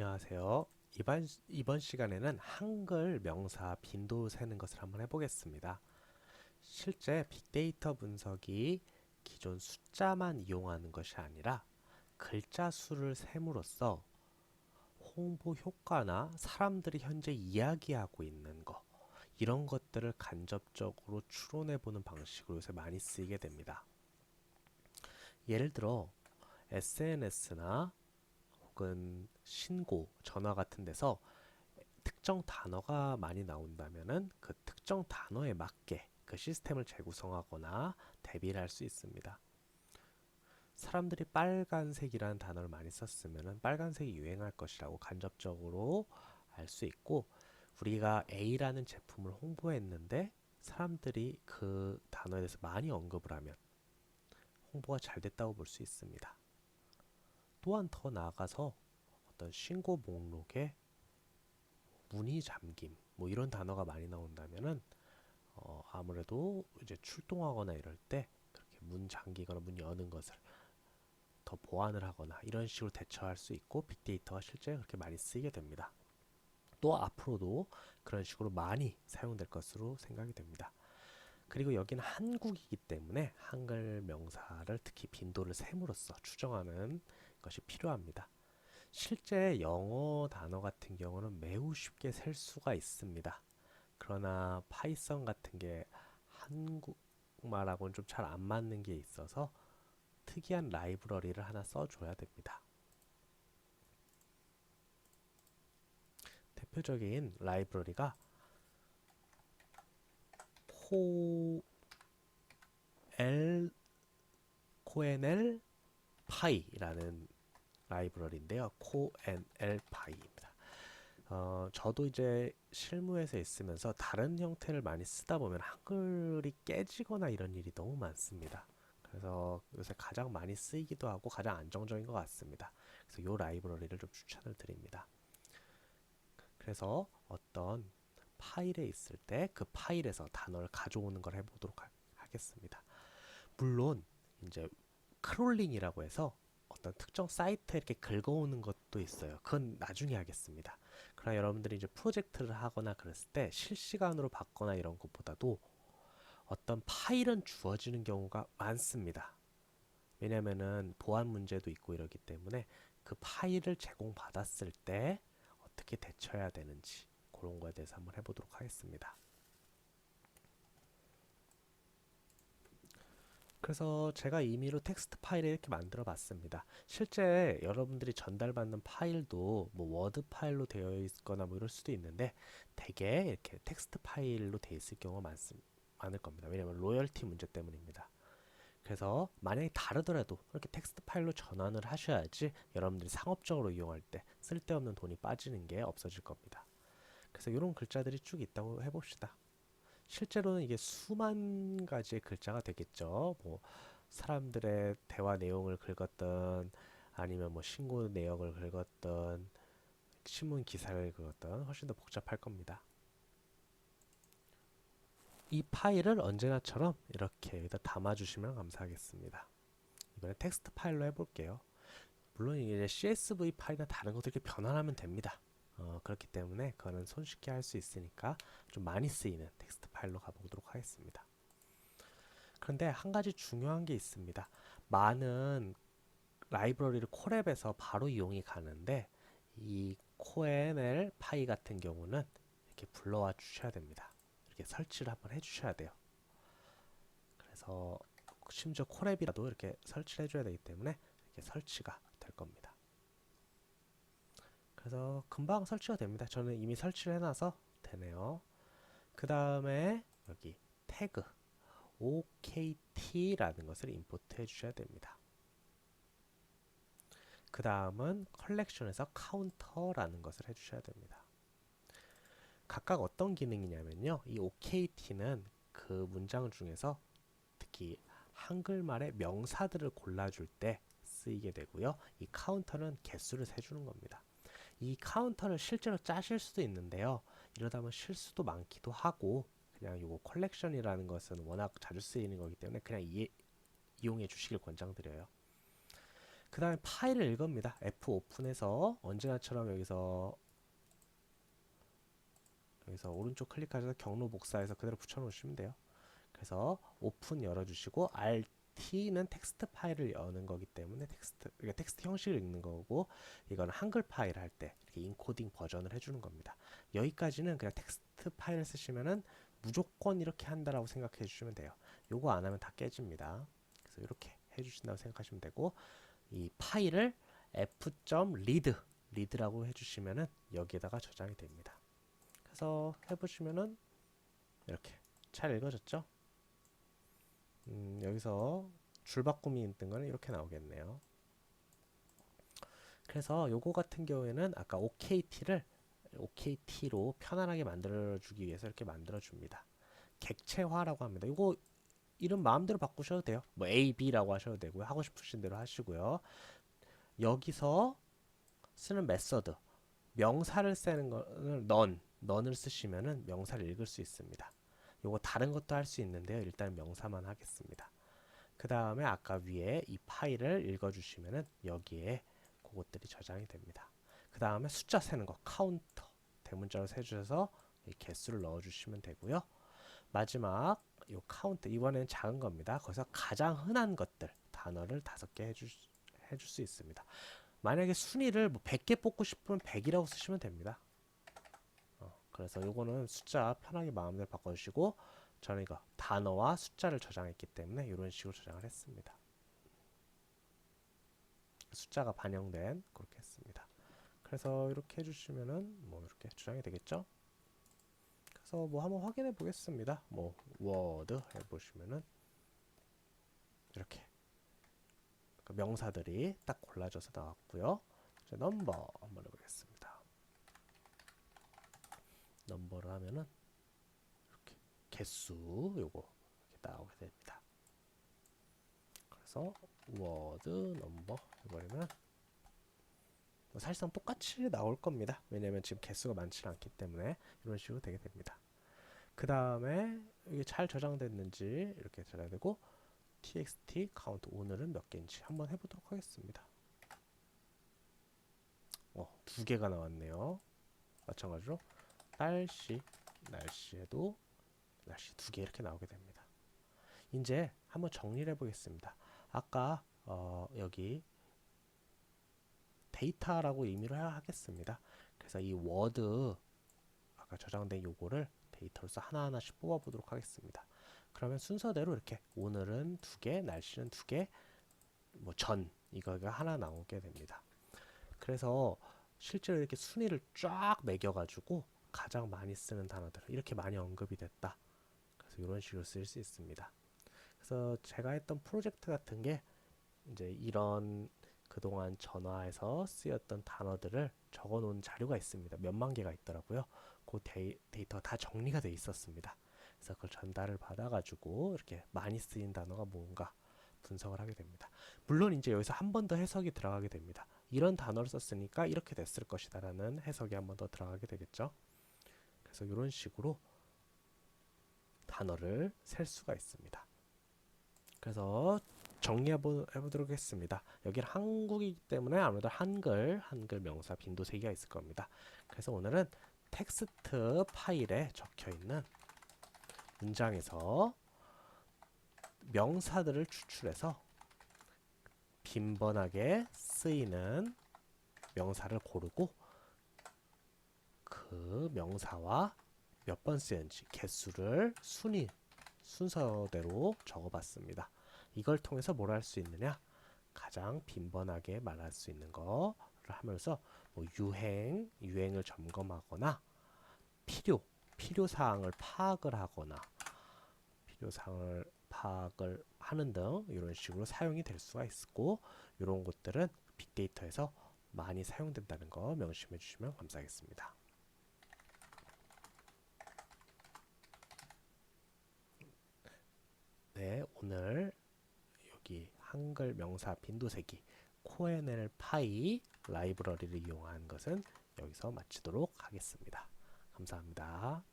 안녕하세요. 이번, 이번 시간에는 한글 명사 빈도 세는 것을 한번 해보겠습니다. 실제 빅데이터 분석이 기존 숫자만 이용하는 것이 아니라 글자 수를 셈으로써 홍보 효과나 사람들이 현재 이야기하고 있는 것, 이런 것들을 간접적으로 추론해 보는 방식으로 요새 많이 쓰이게 됩니다. 예를 들어 SNS나 혹은 신고, 전화 같은 데서 특정 단어가 많이 나온다면은 그 특정 단어에 맞게 그 시스템을 재구성하거나 대비를 할 수 있습니다. 사람들이 빨간색이라는 단어를 많이 썼으면은 빨간색이 유행할 것이라고 간접적으로 알 수 있고 우리가 A라는 제품을 홍보했는데 사람들이 그 단어에 대해서 많이 언급을 하면 홍보가 잘 됐다고 볼 수 있습니다. 또한 더 나아가서 어떤 신고 목록에 문이 잠김 뭐 이런 단어가 많이 나온다면은 어 아무래도 이제 출동하거나 이럴 때 그렇게 문 잠기거나 문 여는 것을 더 보완을 하거나 이런 식으로 대처할 수 있고 빅데이터가 실제 그렇게 많이 쓰이게 됩니다. 또 앞으로도 그런 식으로 많이 사용될 것으로 생각이 됩니다. 그리고 여기는 한국이기 때문에 한글 명사를 특히 빈도를 셈으로써 추정하는 것이 필요합니다. 실제 영어 단어 같은 경우는 매우 쉽게 셀 수가 있습니다. 그러나 파이썬 같은 게 한국말하고는 좀 잘 안 맞는 게 있어서 특이한 라이브러리를 하나 써줘야 됩니다. 대표적인 라이브러리가 코 L 코엔엘 파이라는 라이브러리인데요. 코엔엘 파이입니다. 어, 저도 이제 실무에서 있으면서 다른 형태를 많이 쓰다 보면 한글이 깨지거나 이런 일이 너무 많습니다. 그래서 요새 가장 많이 쓰이기도 하고 가장 안정적인 것 같습니다. 그래서 이 라이브러리를 좀 추천을 드립니다. 그래서 어떤 파일에 있을 때 그 파일에서 단어를 가져오는 걸 해보도록 하, 하겠습니다. 물론 이제 크롤링이라고 해서 어떤 특정 사이트에 이렇게 긁어오는 것도 있어요. 그건 나중에 하겠습니다. 그러나 여러분들이 이제 프로젝트를 하거나 그랬을 때 실시간으로 받거나 이런 것보다도 어떤 파일은 주어지는 경우가 많습니다. 왜냐면은 보안 문제도 있고 이러기 때문에 그 파일을 제공받았을 때 어떻게 대처해야 되는지 그런 거에 대해서 한번 해보도록 하겠습니다. 그래서 제가 임의로 텍스트 파일을 이렇게 만들어 봤습니다. 실제 여러분들이 전달받는 파일도 뭐 워드 파일로 되어 있거나 뭐 이럴 수도 있는데 대개 이렇게 텍스트 파일로 되어 있을 경우가 많습, 많을 겁니다. 왜냐하면 로열티 문제 때문입니다. 그래서 만약에 다르더라도 이렇게 텍스트 파일로 전환을 하셔야지 여러분들이 상업적으로 이용할 때 쓸데없는 돈이 빠지는 게 없어질 겁니다. 그래서 이런 글자들이 쭉 있다고 해봅시다. 실제로는 이게 수만 가지의 글자가 되겠죠. 뭐 사람들의 대화 내용을 긁었던 아니면 뭐 신고 내역을 긁었던 신문 기사를 긁었던 훨씬 더 복잡할 겁니다. 이 파일을 언제나처럼 이렇게 여기다 담아주시면 감사하겠습니다. 이번에 텍스트 파일로 해볼게요. 물론 이제 CSV 파일이나 다른 것들 이렇게 변환하면 됩니다. 어, 그렇기 때문에 그거는 손쉽게 할 수 있으니까 좀 많이 쓰이는 텍스트 파일로 가보도록 하겠습니다. 그런데 한 가지 중요한 게 있습니다. 많은 라이브러리를 콜앱에서 바로 이용이 가는데 이 코엔엘 파이 같은 경우는 이렇게 불러와 주셔야 됩니다. 이렇게 설치를 한번 해주셔야 돼요. 그래서 심지어 콜앱이라도 이렇게 설치를 해줘야 되기 때문에 이렇게 설치가 될 겁니다. 그래서 금방 설치가 됩니다. 저는 이미 설치를 해놔서 되네요. 그 다음에 여기 태그 OKT라는 것을 임포트 해주셔야 됩니다. 그 다음은 컬렉션에서 카운터라는 것을 해주셔야 됩니다. 각각 어떤 기능이냐면요. 이 OKT는 그 문장 중에서 특히 한글말의 명사들을 골라줄 때 쓰이게 되고요. 이 카운터는 개수를 세주는 겁니다. 이 카운터를 실제로 짜실 수도 있는데요. 이러다 보면 실수도 많기도 하고 그냥 이거 컬렉션이라는 것은 워낙 자주 쓰이는 거기 때문에 그냥 이, 이용해 주시길 권장드려요. 그그 다음에 파일을 읽습니다. F 오픈해서 언제나처럼 여기서 여기서 오른쪽 클릭하셔서 경로 복사해서 그대로 붙여놓으시면 돼요. 그래서 오픈 열어주시고 RT는 텍스트 파일을 여는 거기 때문에 텍스트 이게 텍스트 형식을 읽는 거고 이거는 한글 파일 할 때 이렇게 인코딩 버전을 해주는 겁니다. 여기까지는 그냥 텍스트 파일을 쓰시면은 무조건 이렇게 한다라고 생각해 주시면 돼요. 요거 안 하면 다 깨집니다. 그래서 이렇게 해주신다고 생각하시면 되고 이 파일을 f.read read라고 해주시면은 여기에다가 저장이 됩니다. 그래서 해보시면은 이렇게 잘 읽어졌죠? 음, 여기서 줄바꿈이 있는 거는 이렇게 나오겠네요. 그래서 요거 같은 경우에는 아까 OKT를 OKT로 편안하게 만들어주기 위해서 이렇게 만들어줍니다. 객체화라고 합니다. 이거 이름 마음대로 바꾸셔도 돼요. 뭐 A, B라고 하셔도 되고요. 하고 싶으신 대로 하시고요. 여기서 쓰는 메서드 명사를 쓰는 거는 넌, 넌을 쓰시면은 명사를 읽을 수 있습니다. 요거 다른 것도 할 수 있는데요. 일단 명사만 하겠습니다. 그 다음에 아까 위에 이 파일을 읽어주시면은 여기에 그것들이 저장이 됩니다. 그 다음에 숫자 세는 거 카운터 대문자로 세주셔서 이 개수를 넣어주시면 되고요. 마지막 요 카운트 이번에는 작은 겁니다. 거기서 가장 흔한 것들 단어를 다섯 개 해주, 해줄 수 있습니다. 만약에 순위를 뭐 100개 뽑고 싶으면 100이라고 쓰시면 됩니다. 어, 그래서 요거는 숫자 편하게 마음대로 바꿔주시고 저는 이거 단어와 숫자를 저장했기 때문에 이런 식으로 저장을 했습니다. 숫자가 반영된 그렇게 했습니다. 그래서 이렇게 해주시면은 뭐 이렇게 저장이 되겠죠? 그래서 뭐 한번 확인해 보겠습니다. 뭐 워드 해보시면은 이렇게 그 명사들이 딱 골라져서 나왔고요. 이제 넘버 한번 해보겠습니다. 하면은 이렇게 개수 요거 이렇게 나오게 됩니다. 그래서 워드 넘버 해버리면 뭐 사실상 똑같이 나올 겁니다. 왜냐면 지금 개수가 많지 않기 때문에 이런 식으로 되게 됩니다. 그 다음에 이게 잘 저장됐는지 이렇게 저장되고 txt 카운트 오늘은 몇 개인지 한번 해보도록 하겠습니다. 어, 두 개가 나왔네요. 마찬가지로 날씨, 날씨에도 날씨 두 개 이렇게 나오게 됩니다. 이제 한번 정리를 해보겠습니다. 아까 어, 여기 데이터라고 의미를 하겠습니다. 그래서 이 워드 아까 저장된 요거를 데이터로서 하나하나씩 뽑아보도록 하겠습니다. 그러면 순서대로 이렇게 오늘은 두 개, 날씨는 두 개, 뭐 전 이거가 하나 나오게 됩니다. 그래서 실제로 이렇게 순위를 쫙 매겨가지고 가장 많이 쓰는 단어들 이렇게 많이 언급이 됐다. 그래서 이런 식으로 쓸 수 있습니다. 그래서 제가 했던 프로젝트 같은 게 이제 이런 그동안 전화에서 쓰였던 단어들을 적어 놓은 자료가 있습니다. 몇만 개가 있더라고요. 그 데이, 데이 터 다 정리가 돼 있었습니다. 그래서 그걸 전달을 받아가지고 이렇게 많이 쓰인 단어가 뭔가 분석을 하게 됩니다. 물론 이제 여기서 한 번 더 해석이 들어가게 됩니다. 이런 단어를 썼으니까 이렇게 됐을 것이다라는 해석이 한 번 더 들어가게 되겠죠. 그래서 이런 식으로 단어를 셀 수가 있습니다. 그래서 정리해 보도록 하겠습니다. 여기는 한국이기 때문에 아무래도 한글, 한글 명사 빈도 세 개가 있을 겁니다. 그래서 오늘은 텍스트 파일에 적혀 있는 문장에서 명사들을 추출해서 빈번하게 쓰이는 명사를 고르고 그 명사와 몇 번 쓰였는지 개수를 순위 순서대로 적어봤습니다. 이걸 통해서 뭘 할 수 있느냐? 가장 빈번하게 말할 수 있는 거를 하면서 뭐 유행, 유행을 점검하거나 필요, 필요 사항을 파악을 하거나 필요 사항을 파악을 하는 등 이런 식으로 사용이 될 수가 있고 이런 것들은 빅데이터에서 많이 사용된다는 거 명심해 주시면 감사하겠습니다. 네, 오늘 여기 한글 명사 빈도세기 코엔엘 파이 라이브러리를 이용한 것은 여기서 마치도록 하겠습니다. 감사합니다.